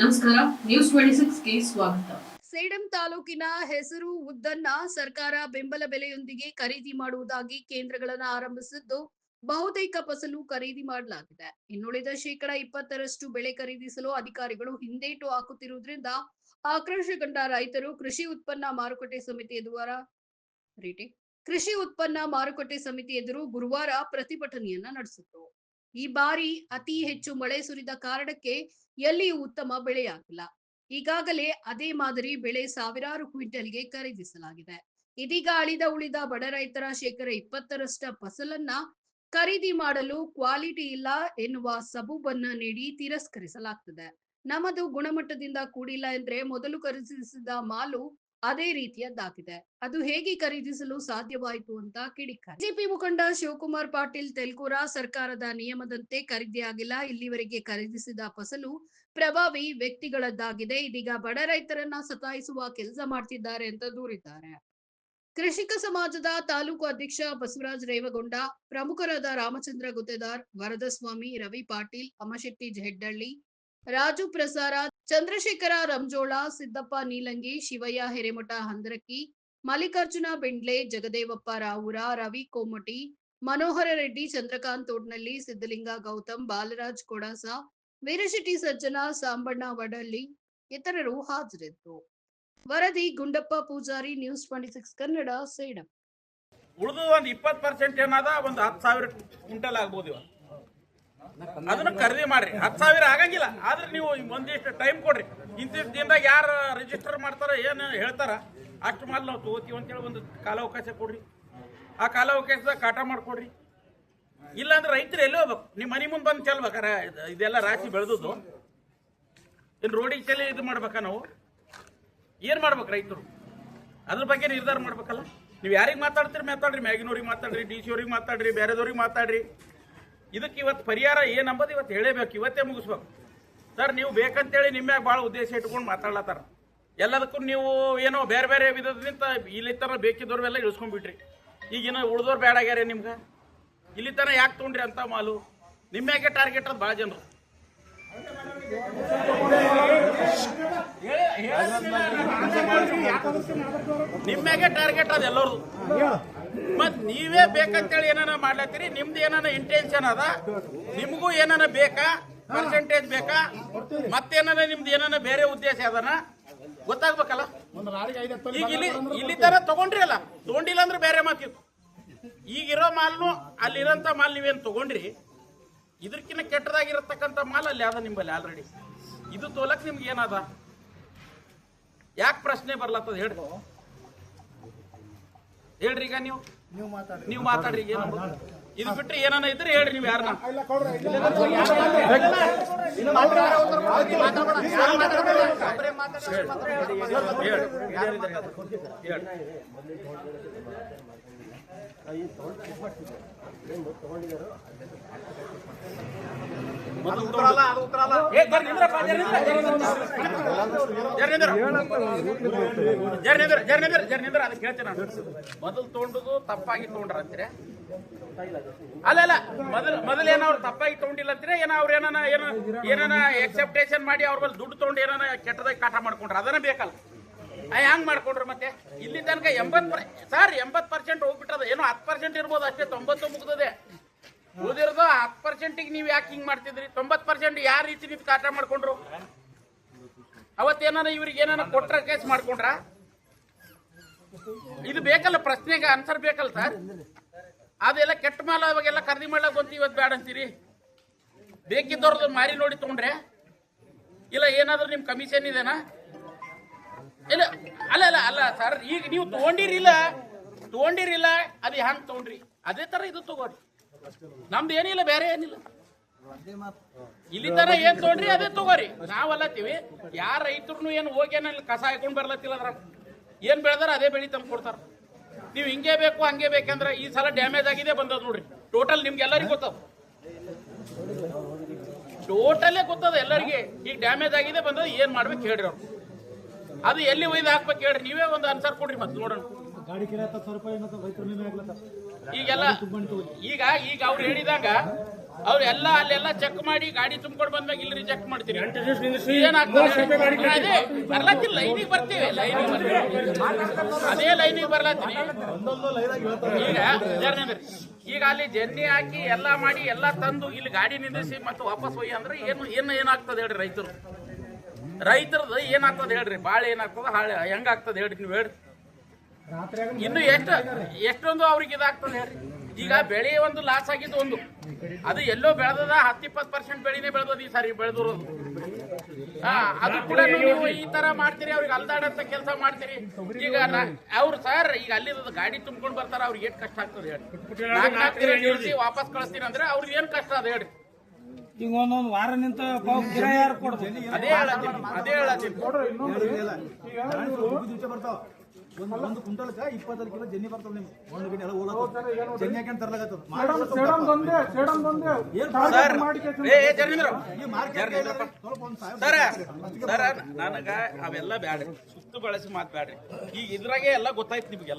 ನಮಸ್ಕಾರ news twenty ಸಿಕ್ಸ್ಗೆ ಸ್ವಾಗತ. ಸೇಡಂ ತಾಲೂಕಿನ ಹೆಸರು ಉದ್ದನ್ನ ಸರ್ಕಾರ ಬೆಂಬಲ ಬೆಲೆಯೊಂದಿಗೆ ಖರೀದಿ ಮಾಡುವುದಾಗಿ ಕೇಂದ್ರಗಳನ್ನು ಆರಂಭಿಸಿದ್ದು, ಬಹುತೇಕ ಫಸಲು ಖರೀದಿ ಮಾಡಲಾಗಿದೆ. ಇನ್ನುಳಿದ ಶೇಕಡಾ ಇಪ್ಪತ್ತರಷ್ಟು ಬೆಳೆ ಖರೀದಿಸಲು ಅಧಿಕಾರಿಗಳು ಹಿಂದೇಟು ಹಾಕುತ್ತಿರುವುದರಿಂದ ಆಕ್ರೋಶಗೊಂಡ ರೈತರು ಕೃಷಿ ಉತ್ಪನ್ನ ಮಾರುಕಟ್ಟೆ ಸಮಿತಿ ಎದುರ ರೀಟಿ, ಕೃಷಿ ಉತ್ಪನ್ನ ಮಾರುಕಟ್ಟೆ ಸಮಿತಿ ಎದುರು ಗುರುವಾರ ಪ್ರತಿಭಟನೆಯನ್ನ ನಡೆಸಿದ್ರು. ಈ ಬಾರಿ ಅತಿ ಹೆಚ್ಚು ಮಳೆ ಸುರಿದ ಕಾರಣಕ್ಕೆ ಎಲ್ಲಿಯೂ ಉತ್ತಮ ಬೆಳೆಯಾಗಿಲ್ಲ. ಈಗಾಗಲೇ ಅದೇ ಮಾದರಿ ಬೆಳೆ ಸಾವಿರಾರು ಕ್ವಿಂಟಲ್ಗೆ ಖರೀದಿಸಲಾಗಿದೆ. ಇದೀಗ ಅಳಿದ ಉಳಿದ ಬಡ ರೈತರ ಶೇಕಡ ಇಪ್ಪತ್ತರಷ್ಟ ಫಸಲನ್ನ ಖರೀದಿ ಮಾಡಲು ಕ್ವಾಲಿಟಿ ಇಲ್ಲ ಎನ್ನುವ ಸಬೂಬನ್ನ ನೀಡಿ ತಿರಸ್ಕರಿಸಲಾಗ್ತದೆ. ನಮ್ಮದು ಗುಣಮಟ್ಟದಿಂದ ಕೂಡಿಲ್ಲ ಎಂದ್ರೆ ಮೊದಲು ಖರೀದಿಸಿದ ಮಾಲು ಅದೇ ರೀತಿಯದ್ದಾಗಿದೆ. ಅದು ಹೇಗೆ ಖರೀದಿಸಲು ಸಾಧ್ಯವಾಯಿತು ಅಂತ ಕಿಡಿಕಾರ ಬಿಜೆಪಿ ಮುಖಂಡ ಶಿವಕುಮಾರ್ ಪಾಟೀಲ್ ತೆಲ್ಕೂರ ಸರ್ಕಾರದ ನಿಯಮದಂತೆ ಖರೀದಿಯಾಗಿಲ್ಲ. ಇಲ್ಲಿವರೆಗೆ ಖರೀದಿಸಿದ ಫಸಲು ಪ್ರಭಾವಿ ವ್ಯಕ್ತಿಗಳದ್ದಾಗಿದೆ. ಇದೀಗ ಬಡ ರೈತರನ್ನ ಸತಾಯಿಸುವ ಕೆಲಸ ಮಾಡ್ತಿದ್ದಾರೆ ಅಂತ ದೂರಿದ್ದಾರೆ. ಕೃಷಿಕ ಸಮಾಜದ ತಾಲೂಕು ಅಧ್ಯಕ್ಷ ಬಸವರಾಜ್ ರೇವಗೊಂಡ, ಪ್ರಮುಖರಾದ ರಾಮಚಂದ್ರ ಗುತ್ತೇದಾರ್, ವರದಸ್ವಾಮಿ, ರವಿ ಪಾಟೀಲ್, ಅಮಶೆಟ್ಟಿ ಹೆಡ್ಡಳ್ಳಿ ರಾಜು ಪ್ರಸಾರ, ಚಂದ್ರಶೇಖರ ರಂಜೋಳ, ಸಿದ್ದಪ್ಪ ನೀಲಂಗಿ, ಶಿವಯ್ಯ ಹಿರೇಮಠ ಹಂದರಕಿ ಮಲ್ಲಿಕಾರ್ಜುನ ಬೆಂಡ್ಲೆ, ಜಗದೇವಪ್ಪ ರಾವುರ, ರವಿ ಕೋಮಟಿ, ಮನೋಹರ ರೆಡ್ಡಿ, ಚಂದ್ರಕಾಂತ್ ತೋಡ್ನಳ್ಳಿ ಸಿದ್ದಲಿಂಗ ಗೌತಮ್, ಬಾಲರಾಜ್ ಕೊಡಾಸ, ವೀರಶೆಟ್ಟಿ ಸಜ್ಜನ, ಸಾಂಬಣ್ಣ ವಡಳ್ಳಿ ಇತರರು ಹಾಜರಿದ್ದರು. ವರದಿ Gundappa Pujari, news twenty six Kannada, Sedam. ಉಳಿದು ಒಂದು ಇಪ್ಪತ್ತು ಪರ್ಸೆಂಟ್ ಏನಾದ, ಒಂದು ಹತ್ತು ಸಾವಿರ ಕ್ವಿಂಟಲ್ ಆಗ್ಬೋದು ಇವಾಗ. ಅದನ್ನ ಖರೀದಿ ಮಾಡ್ರಿ. ಹತ್ತು ಸಾವಿರ ಆಗಂಗಿಲ್ಲ. ಆದ್ರೆ ನೀವು ಒಂದಿಷ್ಟು ಟೈಮ್ ಕೊಡ್ರಿ. ಇಂತಿಷ್ಟು ದಿನದಾಗ ಯಾರು ರಿಜಿಸ್ಟರ್ ಮಾಡ್ತಾರ ಏನು ಹೇಳ್ತಾರ, ಅಷ್ಟು ಮಾಲ್ ನಾವು ತಗೋತೀವಿ ಅಂತೇಳಿ ಒಂದು ಕಾಲಾವಕಾಶ ಕೊಡ್ರಿ. ಆ ಕಾಲಾವಕಾಶದಾಗ ಕಾಟ ಮಾಡ್ಕೊಡ್ರಿ. ಇಲ್ಲಾಂದ್ರೆ ರೈತರು ಎಲ್ಲಿ ಹೋಗ್ಬೇಕು? ನಿಮ್ಮ ಮನೆ ಮುಂದೆ ಬಂದು ಚೆಲ್ಬೇಕಾರ? ಇದು- ಇದೆಲ್ಲ ರಾಶಿ ಬೆಳೆದದ್ದು. ಇನ್ನು ರೋಡಿಗೆ ಚೆಲ್ಲಿ ಇದು ಮಾಡ್ಬೇಕಾ ನಾವು? ಏನು ಮಾಡ್ಬೇಕು ರೈತರು? ಅದ್ರ ಬಗ್ಗೆ ನಿರ್ಧಾರ ಮಾಡ್ಬೇಕಲ್ಲ? ನೀವು ಯಾರಿಗೆ ಮಾತಾಡ್ತೀರಿ, ಮಾತಾಡ್ರಿ. ಮ್ಯಾಗಿನವ್ರಿಗೆ ಮಾತಾಡ್ರಿ, ಡಿ ಸಿ ಅವ್ರಿಗೆ ಮಾತಾಡ್ರಿ, ಬೇರೆದವ್ರಿಗೆ ಮಾತಾಡ್ರಿ. ಇದಕ್ಕೆ ಇವತ್ತು ಪರಿಹಾರ ಏನು ಅಂಬೋದು ಇವತ್ತು ಹೇಳೇಬೇಕು. ಇವತ್ತೇ ಮುಗಿಸ್ಬೇಕು. ಸರ್, ನೀವು ಬೇಕಂತೇಳಿ ನಿಮ್ಮ್ಯಾಗ ಭಾಳ ಉದ್ದೇಶ ಇಟ್ಕೊಂಡು ಮಾತಾಡ್ಲತ್ತಾರ. ಎಲ್ಲದಕ್ಕೂ ನೀವು ಏನೋ ಬೇರೆ ಬೇರೆ ವಿಧದಿಂದ ಇಲ್ಲಿ ತನ ಬೇಕಿದ್ದವ್ರೆಲ್ಲ ಇಳಿಸ್ಕೊಂಡ್ಬಿಟ್ರಿ. ಈಗಿನ ಉಳ್ದೋರು ಬೇಡ ಆಗ್ಯಾರ ನಿಮ್ಗೆ? ಇಲ್ಲಿ ತನ ಯಾಕೆ ತೊಗೊಂಡ್ರಿ ಅಂತ ಮಾಲು? ನಿಮ್ಮ್ಯಾಗೆ ಟಾರ್ಗೆಟ್ ಅದು ಭಾಳ ಜನರು. ನಿಮ್ಮ್ಯಾಗೆ ಟಾರ್ಗೆಟ್ ಅದ ಎಲ್ಲರದು. ನೀವೇ ಬೇಕಂತೇಳಿ ಏನಾನ ಮಾಡ್ಲತ್ತೀರಿ? ನಿಮ್ದು ಏನಾನ ಇಂಟೆನ್ಷನ್ ಅದ? ನಿಮ್ಗೂ ಏನಾನ ಬೇಕಾ? ಪರ್ಸೆಂಟೇಜ್ ಬೇಕಾ? ಮತ್ತೇನಾನ ನಿಮ್ದು ಏನಾನ ಬೇರೆ ಉದ್ದೇಶ ಅದನ? ಗೊತ್ತಾಗ್ಬೇಕಲ್ಲ? ಈಗ ಇಲ್ಲಿ ಇಲ್ಲಿ ತರ ತಗೊಂಡ್ರಿ ಅಲ್ಲ. ತಗೊಂಡಿಲ್ಲ ಅಂದ್ರೆ ಬೇರೆ ಮಾತಿತ್ತು ಈಗಿರೋ ಮಾಲ್ನು ಅಲ್ಲಿರೋಂಥ ಮಾಲ್ ನೀವೇನು ತಗೊಂಡ್ರಿ? ಇದಕ್ಕಿಂತ ಕೆಟ್ಟದಾಗಿರತಕ್ಕಂಥ ಮಾಲ್ ಅಲ್ಲಿ ಅದ ನಿಂಬಲ್ಲಿ ಆಲ್ರೆಡಿ ಇದು ತೋಲಕ್ ನಿಮ್ಗೆ ಏನದ? ಯಾಕೆ ಪ್ರಶ್ನೆ ಬರ್ಲತ್ತದ ಹೇಳ್ರಿ. ಹೇಳ್ರಿ ಈಗ ನೀವು. ನೀವು ಮಾತಾಡ್ರಿ ಏನು ಇದು ಬಿಟ್ರೆ ಏನಾನ ಇದ್ರೆ ಹೇಳ್ರಿ ನೀವು ಯಾರನ್ನ ಏ, ಅದಕ್ಕೆ ನಾನು. ಮೊದಲು ತೊಗೊಂಡದು ತಪ್ಪಾಗಿ ತೊಗೊಂಡ್ರ ಅಂತೀರಿ ಅಲ್ಲ ಅಲ್ಲ, ಮೊದಲು ಮೊದಲು ಏನೋ ಅವ್ರು ತಪ್ಪಾಗಿ ತಗೊಂಡಿಲ್ಲ ಅಂತೀರಿ ಏನೋ ಅವ್ರು ಏನಾನ, ಏನೋ ಎಕ್ಸೆಪ್ಟೇಷನ್ ಮಾಡಿ ಅವ್ರ ಮೇಲೆ ದುಡ್ಡು ತಗೊಂಡು ಏನಾರ ಕೆಟ್ಟದಾಗಿ ಕಾಟ ಮಾಡ್ಕೊಂಡ್ರ. ಅದನ್ನ ಬೇಕಲ್ಲ. ಹೆಂಗ್ ಮಾಡ್ಕೊಂಡ್ರ ಮತ್ತೆ? ಇಲ್ಲಿ ತನಕ ಎಂಬತ್ ಸರ್ ಎಂಬತ್ ಪರ್ಸೆಂಟ್ ಹೋಗ್ಬಿಟ್ಟದ ಏನೋ ಹತ್ತು ಪರ್ಸೆಂಟ್ ಇರ್ಬೋದು ಅಷ್ಟೇ, ತೊಂಬತ್ತು ಮುಗ್ದದೆ. ಉಳಿದಿರೋದು ಪರ್ಸೆಂಟಿಗೆ ನೀವು ಯಾಕೆ ಹಿಂಗೆ ಮಾಡ್ತಿದ್ರಿ? ತೊಂಬತ್ತು ಪರ್ಸೆಂಟ್ ಯಾವ ರೀತಿ ನೀವು ಕಾಟ ಮಾಡ್ಕೊಂಡ್ರು? ಅವತ್ತೇನಾರ ಇವ್ರಿಗೆ ಏನಾರ ಕೊಟ್ರ ಕೇಸ್ ಮಾಡ್ಕೊಂಡ್ರ? ಇದು ಬೇಕಲ್ಲ ಪ್ರಶ್ನೆಗೆ ಆನ್ಸರ್ ಬೇಕಲ್ಲ ಸರ್. ಅದೆಲ್ಲ ಕೆಟ್ಟ ಮಾಲ ಅವಾಗೆಲ್ಲ ಖರೀದಿ ಮಾಡ್ಲಾಕ್ ಬಂತು ಇವತ್ತು ಬೇಡ ಅಂತೀರಿ? ಬೇಕಿದ್ದವ್ರದ್ದು ಮಾರಿ ನೋಡಿ ತಗೊಂಡ್ರೆ ಇಲ್ಲ ಏನಾದ್ರೂ ನಿಮ್ಮ ಕಮಿಷನ್ ಇದೆನಾ? ಇಲ್ಲ, ಅಲ್ಲ ಅಲ್ಲ ಅಲ್ಲ ಸರ್, ಈಗ ನೀವು ತಗೊಂಡಿರಿಲ್ಲ ತಗೊಂಡಿರಿಲ್ಲ, ಅದು ಹೆಂಗೆ ತಗೊಂಡ್ರಿ? ಅದೇ ತರ ಇದು ತಗೋರಿ. ನಮ್ದು ಏನಿಲ್ಲ, ಬೇರೆ ಏನಿಲ್ಲ. ತರ ಏನ್ ತಗೊಂಡ್ರಿ ಅದೇ ತಗೋರಿ. ನಾವಲ್ಲತ್ತೀವಿ ಯಾರ ರೈತರು ಏನು ಏನಲ್ಲಿ ಕಸ ಹಾಕೊಂಡ್ ಬರ್ಲತ್ತಿಲ್ಲ ಅದ್ರ ಏನ್ ಬೆಳೆದಾರ ಅದೇ ಬೆಳಿ ತಂದು ಕೊಡ್ತಾರ. ನೀವು ಹಿಂಗೆ ಬೇಕು, ಹಂಗೆ ಬೇಕಂದ್ರೆ ಈ ಸಲ ಡ್ಯಾಮೇಜ್ ಆಗಿದೆ ಬಂದದ್ ನೋಡ್ರಿ. ಟೋಟಲ್ ನಿಮ್ಗೆ ಎಲ್ಲರಿಗೂ ಗೊತ್ತದ. ಟೋಟಲೇ ಗೊತ್ತದ ಎಲ್ಲರಿಗೆ. ಈಗ ಡ್ಯಾಮೇಜ್ ಆಗಿದೆ ಬಂದದ, ಏನ್ ಮಾಡ್ಬೇಕು ಹೇಳ್ರಿ ಅವ್ರು. ಅದು ಎಲ್ಲಿ ಒಯ್ದು ಹಾಕ್ಬೇಕು ಹೇಳ್ರಿ. ನೀವೇ ಒಂದು ಆನ್ಸರ್ ಕೊಡ್ರಿ ಮತ್ತೆ ನೋಡೋಣ. ಈಗೆಲ್ಲ ಈಗ ಈಗ ಅವ್ರು ಹೇಳಿದಾಗ ಅವ್ರು ಎಲ್ಲ ಅಲ್ಲೆಲ್ಲ ಚೆಕ್ ಮಾಡಿ ಗಾಡಿ ತುಂಬಿಕೊಂಡು ಬಂದಾಗ ಇಲ್ಲಿ ರಿಜೆಕ್ಟ್ ಮಾಡ್ತೀರಿ. ಏನಾಗ್ತದೆ ಅದೇ ಬರ್ಲತ್ತಿಲ್ಲ ಲೈನಿಗೆ ಬರ್ತೀವಿ ಲೈನಿಗೆ ಅದೇ ಲೈನಿಗೆ ಬರ್ಲತ್ತೀನಿ ಈಗ. ಈಗ ಅಲ್ಲಿ ಜರ್ನಿ ಹಾಕಿ ಎಲ್ಲ ಮಾಡಿ ಎಲ್ಲ ತಂದು ಇಲ್ಲಿ ಗಾಡಿ ನಿಂದಿಸಿ ಮತ್ತೆ ವಾಪಸ್ ಹೋಗಿ ಅಂದ್ರೆ ಏನು ಏನು ಏನಾಗ್ತದೆ ಹೇಳ್ರಿ ರೈತರು? ರೈತರದ್ದು ಏನಾಗ್ತದೆ ಹೇಳ್ರಿ? ಬಾಳೆ ಏನಾಗ್ತದೆ ಹಾಳೆ ಹೆಂಗಾಗ್ತದೆ ಹೇಳ್ರಿ ನೀವು ಹೇಳ್ರಿ. ಇನ್ನು ಎಷ್ಟು ಎಷ್ಟೊಂದು ಅವ್ರಿಗೆ ಇದಾಗ್ತದೆ ಹೇಳ್ರಿ. ಈಗ ಬೆಳೆ ಒಂದು ಲಾಸ್ ಆಗಿದ್ದು ಒಂದು. ಅದು ಎಲ್ಲೋ ಬೆಳೆದದ ಹತ್ತು ಇಪ್ಪತ್ತು ಪರ್ಸೆಂಟ್ ಬೆಳೆನೇ ಬೆಳೆದದ ಈ ಸಾರಿ ಬೆಳೆದಿರೋದು ಹಾ ಅದು ಕೂಡ ನೀವು ಈ ತರ ಮಾಡ್ತೀರಿ ಅವ್ರಿಗೆ ಅಲ್ದಾಡಂತ ಕೆಲಸ ಮಾಡ್ತೀರಿ. ಈಗ ಅವ್ರು ಸರ್ ಈಗ ಅಲ್ಲಿ ಗಾಡಿ ತುಂಬ್ಕೊಂಡು ಬರ್ತಾರ ಅವ್ರಿಗೆ ಏನ್ ಕಷ್ಟ ಆಗ್ತದೆ ಹೇಳಿ ವಾಪಸ್ ಕಳಿಸ್ತೀನಿ ಅಂದ್ರೆ ಅವ್ರಿಗೆ ಏನ್ ಕಷ್ಟ ಅದ ಹೇಳಿ ಈಗ ಒಂದೊಂದು ವಾರ ನಿಂತ ಯಾರು ಕೊಡ್ತೀನಿ ಅದೇ ಹೇಳತ್ತೀನಿ ಅದೇ ಹೇಳತ್ತೀನಿ. ಒಂದು ಒಂದು ಕುಂಟಲ್ಕ ಇಪ್ಪತ್ತೈದು ಕಿಲೋ ಜೆನ್ನಿ ಬರ್ತಾವ ನಿಮ್ಗೆ. ಒಂದು ಗಿಡ ಎಲ್ಲ ಜೆನ್ನಿ ತರ್ಲಾಗತ್ತದ ಸರ್. ಸರ ನನಗ ಅವೆಲ್ಲ ಬ್ಯಾಡ್ರಿ. ಸುತ್ತು ಬಳಸಿ ಮಾತು ಬ್ಯಾಡ್ರಿ. ಈಗ ಇದ್ರಾಗೆ ಎಲ್ಲ ಗೊತ್ತಾಯ್ತು ನಿಮ್ಗೆ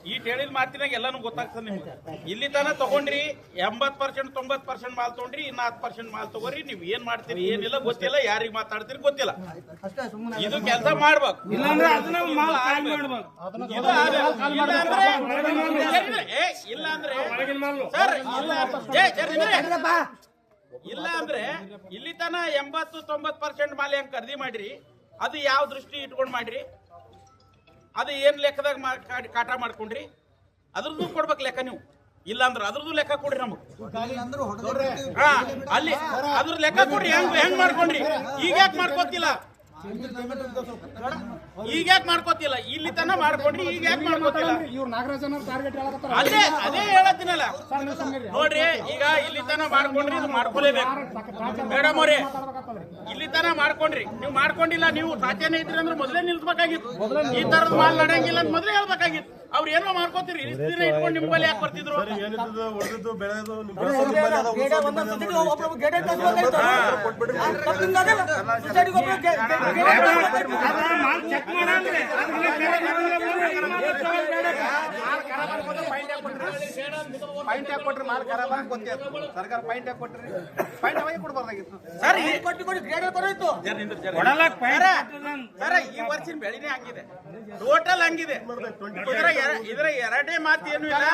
ಎಲ್ಲಾನು ಈ ಹೇಳಿದ ಮಾತಿನಾಗ ಎಲ್ಲಾನು ಗೊತ್ತಾಗ್ತದೆ ನಿಮ್ಗೆ. ಇಲ್ಲಿ ತನ ತಗೊಂಡ್ರಿ ಎಂಬತ್ ಪರ್ಸೆಂಟ್ ತೊಂಬತ್ ಪರ್ಸೆಂಟ್ ಮಾಲ್ ತಗೊಂಡ್ರಿ ಇನ್ನ ಹತ್ತು ಪರ್ಸೆಂಟ್ ಮಾಲ್ ತಗೋರಿ ನೀವ್ ಏನ್ ಮಾಡ್ತೀರಿ ಏನಿಲ್ಲ ಗೊತ್ತಿಲ್ಲ ಯಾರಿಗೆ ಮಾತಾಡ್ತೀರಿ ಗೊತ್ತಿಲ್ಲ. ಇದು ಕೆಲಸ ಮಾಡ್ಬೇಕು. ಇಲ್ಲ ಅಂದ್ರೆ. ಇಲ್ಲ ಅಂದ್ರೆ ಇಲ್ಲಿ ತನ ಎಂಬತ್ತು ತೊಂಬತ್ ಪರ್ಸೆಂಟ್ ಮಾಲ್ ಹೆಂಗ್ ಖರೀದಿ ಮಾಡ್ರಿ? ಅದು ಯಾವ ದೃಷ್ಟಿ ಇಟ್ಕೊಂಡ್ ಮಾಡ್ರಿ? ಅದು ಏನ್ ಲೆಕ್ಕದಾಗ ಮಾ- ಕಾಟ ಮಾಡ್ಕೊಂಡ್ರಿ? ಅದ್ರದ್ದು ಕೊಡ್ಬೇಕು ಲೆಕ್ಕ ನೀವು. ಇಲ್ಲ ಅಂದ್ರೆ ಅದ್ರದ್ದು ಲೆಕ್ಕ ಕೊಡ್ರಿ ನಮಗ್. ಹಾ ಅಲ್ಲಿ ಅದ್ರ ಲೆಕ್ಕ ಕೊಡಿ ಹೆಂಗ್ ಹೆಂಗ್ ಮಾಡ್ಕೊಂಡ್ರಿ? ಈಗ ಯಾಕೆ ಮಾಡ್ಕೋತಿಲ್ಲ? ಈಗ ಯಾಕೆ ಮಾಡ್ಕೋತಿಲ್ಲ? ಇಲ್ಲಿ ತನ ಮಾಡ್ಕೊಂಡ್ರಿ ಈಗ ಯಾಕೆ ಮಾಡ್ಕೋತಿಲ್ಲ? ಇವ್ರು ನಾಗರಾಜನ ಟಾರ್ಗೆಟ್ ಹೇಳಕತ್ತಾರ. ಅದೇ ಅದೇ ಹೇಳತ್ತೀನಲ್ಲ ನೋಡ್ರಿ ಈಗ ಇಲ್ಲಿ ತನ ಮಾಡ್ಕೊಂಡ್ರಿ ಇದು ಮಾಡ್ಕೊಲೇಬೇಕು. ಮೇಡಮ್ ಅವರೇ ಇಲ್ಲಿ ತನ ಮಾಡ್ಕೊಂಡ್ರಿ. ನೀವು ಮಾಡ್ಕೊಂಡಿಲ್ಲ ನೀವು ಸಾಧ್ಯನೇ ಇದ್ರಿ ಅಂದ್ರೆ ಮೊದಲೇ ನಿಲ್ಸ್ಬೇಕಾಗಿತ್ತು. ಈ ತರದ ಮಾಲ್ ನಡೆಯಂಗಿಲ್ಲ ಅಂತ ಮೊದಲೇ ಹೇಳ್ಬೇಕಾಗಿತ್ತು. ಅವ್ರು ಏನೋ ಮಾಡ್ಕೋತೀರಿ ಇಷ್ಟು ದಿನ ಇಟ್ಕೊಂಡು ನಿಮ್ಮ ಬಳಿ ಯಾಕೆ ಬರ್ತಿದ್ರು? ಚೆಕ್ ಮಾಡಂದ್ರೆ ಪಾಯಿಂಟ್ ಹಾಕಿ ಕೊಟ್ರಿ ಮಾಲ್ ಖರಾಬ್ ಆಗಿ ಗೊತ್ತಿತ್ತು ಸರ್ಕಾರ ಪಾಯಿಂಟ್ ಹಾಕಿ ಕೊಟ್ರಿ ಪಾಯಿಂಟ್ ಅವಾಗೆ ಕೊಡ್ಬಾರ್ದಾಗಿತ್ತು. ಸರ್ ಈ- ಕೊಟ್ಟು ಗ್ರೇಡ್ ಬರೋಯ್ತು ಸರ, ವರ್ಷಿನ ಬೆಳೆನೇ ಹಂಗಿದೆ ಟೋಟಲ್ ಹಂಗಿದೆ. ಇದ್ರ ಎರ- ಎರಡೇ ಮಾತು ಏನು ಇಲ್ಲ.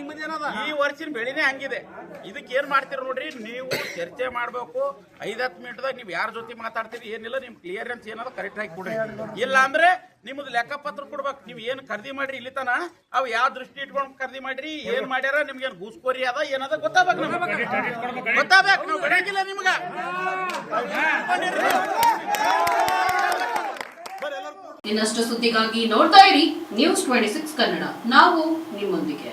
ನಿಮ್ಮದೇನದ ಈ ವರ್ಷಿನ ಬೆಳಿನೇ ಹಂಗಿದೆ. ಇದಕ್ಕೆ ಏನ್ ಮಾಡ್ತೀರ ನೋಡ್ರಿ ನೀವು ಚರ್ಚೆ ಮಾಡ್ಬೇಕು. ಐದತ್ತು ಮಿನಿಟ್ದಾಗ ನೀವು ಯಾರ ಜೊತೆ ಮಾತಾಡ್ತೀರಿ ಏನಿಲ್ಲ ನಿಮ್ ಕ್ಲಿಯರೆನ್ಸ್ ಏನದ ಕರೆಕ್ಟ್ ಆಗಿ ಕೊಡ್ರಿ ಇಲ್ಲ ಅಂದ್ರೆ ನಿಮ್ದು ಲೆಕ್ಕಪತ್ರ ಕೊಡ್ಬೇಕು. ನೀವು ಏನ್ ಖರೀದಿ ಮಾಡ್ರಿ ಇಲ್ಲಿ ತನ ಅವ್ ಯಾವ ದೃಷ್ಟಿ ಇಟ್ಕೊಂಡು ಖರೀದಿ ಮಾಡ್ರಿ ಏನ್ ಮಾಡ್ಯಾರ ನಿಮ್ಗೆ ಏನ್ ಗೂಸ್ಕೋರಿ ಅದ ಏನದ ಗೊತ್ತಾಗ್ಬೇಕು ನಮ್ಗೆ. ಗೊತ್ತಾಗ್ಬೇಕು ನಾವು ನಿಮ್ಗ. ಇನ್ನಷ್ಟು ಸುದ್ದಿಗಾಗಿ ನೋಡ್ತಾ ಇರಿ ನ್ಯೂಸ್ ಟ್ವೆಂಟಿ ಸಿಕ್ಸ್ ಕನ್ನಡ. ನಾವು ನಿಮ್ಮೊಂದಿಗೆ.